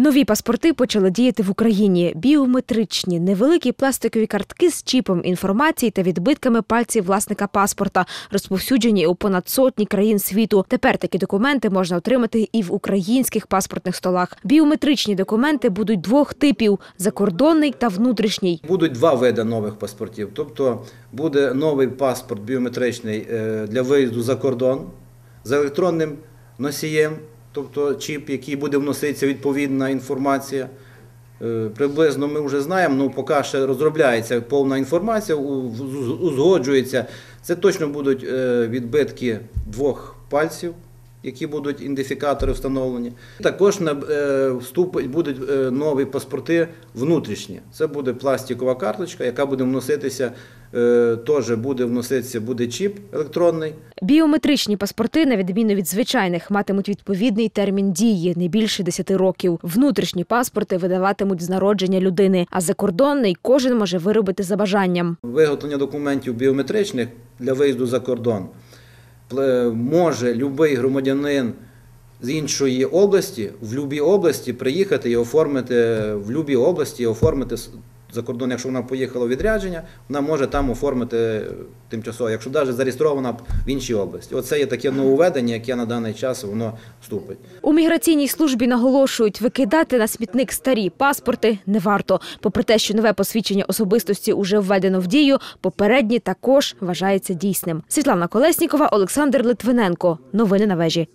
Нові паспорти почали діяти в Україні. Біометричні невеликі пластикові картки з чіпом інформації та відбитками пальців власника паспорта, розповсюджені у понад сотні країн світу. Тепер такі документи можна отримати і в українських паспортних столах. Біометричні документи будуть двох типів: закордонний та внутрішній. Будуть два види нових паспортів. Тобто буде новий паспорт біометричний е, для виїзду за кордон з електронним носієм, тобто чіп, який буде вноситися відповідна інформація. Е, Приблизно ми вже знаємо, ну поки ще розробляється повна інформація, узгоджується. Це точно будуть е, відбитки двох пальців, які будуть ідентифікатори встановлені. Також на- е, вступить будуть е, нові паспорти внутрішні. Це буде пластикова карточка, яка буде вноситися, е, теж буде вноситися, буде чіп електронний. Біометричні паспорти, на відміну від звичайних, матимуть відповідний термін дії не більше 10 років. Внутрішні паспорти видаватимуть з народження людини, а закордонний кожен може виробити за бажанням. Виготовлення документів біометричних для виїзду за кордон може будь-який громадянин з іншої області в будь-якій області приїхати і оформити в будь-якій області оформити за кордон. Якщо вона поїхала у відрядження, вона може там оформити тимчасово, якщо навіть зареєстрована в іншій області. Оце є таке нововведення, яке на даний час воно вступить. У міграційній службі наголошують, викидати на смітник старі паспорти не варто. Попри те, що нове посвідчення особистості уже введено в дію, попереднє також вважається дійсним. Світлана Колеснікова, Олександр Литвиненко. Новини на вежі.